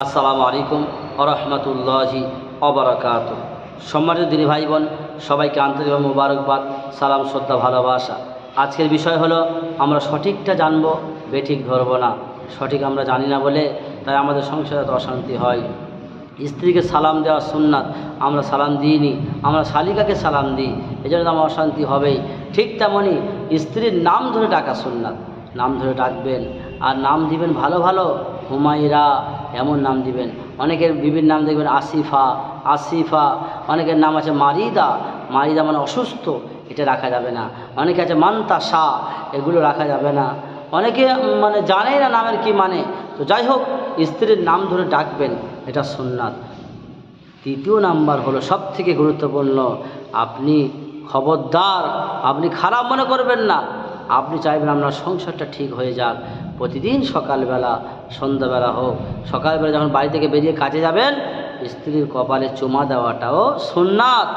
আসসালামু আলাইকুম আরহামতুল্লাহি অবরাকাত সম্মানিত দিনী ভাই বোন সবাইকে আন্তরিক মোবারকবাদ, সালাম, শ্রদ্ধা, ভালোবাসা। আজকের বিষয় হলো, আমরা সঠিকটা জানব, বেঠিক ধরবো না। সঠিক আমরা জানি না বলে, তাই আমাদের সংসারে অশান্তি হয়। স্ত্রীকে সালাম দেওয়া সুন্নাত, আমরা সালাম দিইনি, আমরা শালিকাকে সালাম দিই এই জন্য তো আমার অশান্তি হবেই। ঠিক তেমনই স্ত্রীর নাম ধরে ডাকা সুন্নাত, নাম ধরে ডাকবেন, আর নাম দিবেন ভালো ভালো হুমাইরা এমন নাম দিবেন। অনেকের বিভিন্ন নাম দেখবেন আসিফা আসিফা। অনেকের নাম আছে মারিদা। মারিদা মানে অসুস্থ, এটা রাখা যাবে না। অনেকে আছে মান্তাসা, এগুলো রাখা যাবে না। অনেকে মানে জানেই না নামের কি মানে। তো যাই হোক, স্ত্রীর নাম ধরে ডাকবেন, এটা সুন্নাত। তৃতীয় নাম্বার হলো সব থেকে গুরুত্বপূর্ণ, আপনি খবরদার, আপনি খারাপ মনে করবেন না। আপনি চাইবেন আপনার সংসারটা ঠিক হয়ে যাক। প্রতিদিন সকালবেলা, সন্ধ্যাবেলা হোক, সকালবেলা যখন বাড়ি থেকে বেরিয়ে কাজে যাবেন, স্ত্রীর কপালে চুমা দেওয়াটাও সুন্নাত।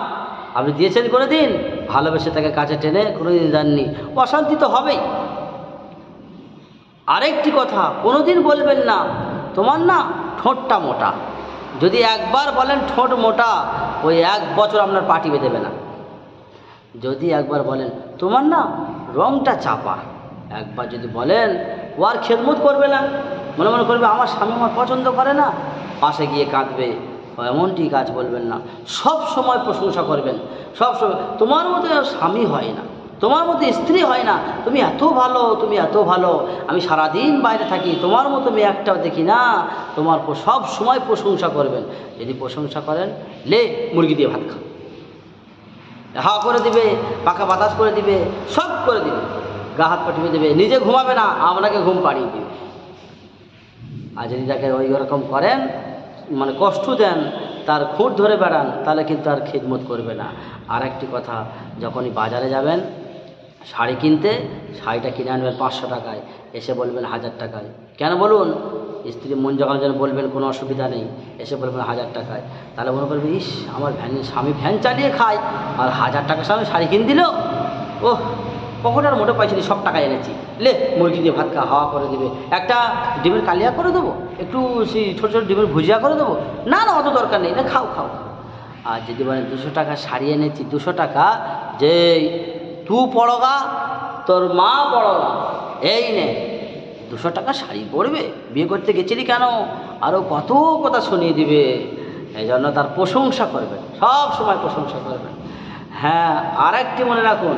আপনি দিয়েছেন কোনো দিন ভালোবেসে তাকে কাছে টেনে কোনো দিন দেননি। অশান্তি তো হবেই। আরেকটি কথা, কোনোদিন বলবেন না, তোমার না ঠোঁটটা মোটা। যদি একবার বলেন ঠোঁট মোটা ওই এক বছর আপনার পাটি বেঁধেবে না। যদি একবার বলেন তোমার না রংটা চাপা। একবার যদি বলেন, ও আর খেদমত করবে না। মনে মনে করবে, আমার স্বামী আমার পছন্দ করে না। পাশে গিয়ে কাঁদবে। এমনটি কাজ বলবেন না। সব সময় প্রশংসা করবেন। সব সময়, তোমার মতো স্বামী হয় না। তোমার মতো স্ত্রী হয় না। তুমি এত ভালো, তুমি এত ভালো। আমি সারাদিন বাইরে থাকি। তোমার মতো মেয়ে একটাও দেখি না। তোমার সব সময় প্রশংসা করবেন। যদি প্রশংসা করেন, লে, মুরগি দিয়ে ভাত খাও। হাওয়া করে দিবে, পাকা বাতাস করে দিবে, সব করে দিবে। গা হাত পাঠিয়ে দেবে, নিজে ঘুমাবে না, আপনাকে ঘুম পাড়িয়ে দিবে। আর যদি তাকে ওই রকম করেন মানে কষ্ট দেন, তার খুঁট ধরে বেড়ান, তাহলে কিন্তু আর খিদমত করবে না। আর একটি কথা, যখনই বাজারে যাবেন শাড়ি কিনতে শাড়িটা কিনে আনবেন পাঁচশো টাকায়। এসে বলবেন হাজার টাকায়। কেন বলুন? স্ত্রী মন যখন যেন বলবেন, কোনো অসুবিধা নেই। এসে বলবেন হাজার টাকায়। তাহলে মনে করবে, ইস, আমার ভ্যান, স্বামী ভ্যান চালিয়ে খায়। আর হাজার টাকার সামনে শাড়ি কিনে দিল? ওহ, কখন আর মোটে পাইছি সব টাকা এনেছি। লে, মুরগি দিয়ে ভাত খা, হাওয়া করে দিবে। একটা ডিমের কালিয়া করে দেবো? একটু সেই ছোটো ছোটো ডিমের ভুজিয়া করে দেবো? না না, অত দরকার নেই। না, খাও খাও খাও। আর যদি বলেন, দুশো টাকা শাড়ি এনেছি, দুশো টাকা যে তু পড়গা, তোর মা পড়গা, এই নে, দুশো টাকা শাড়ি পরবে, বিয়ে করতে গেছিলি কেন? আরও কত কথা শুনিয়ে দিবে। এই জন্য তার প্রশংসা করবেন, সব সময় প্রশংসা করবেন। হ্যাঁ আর একটি মনে রাখুন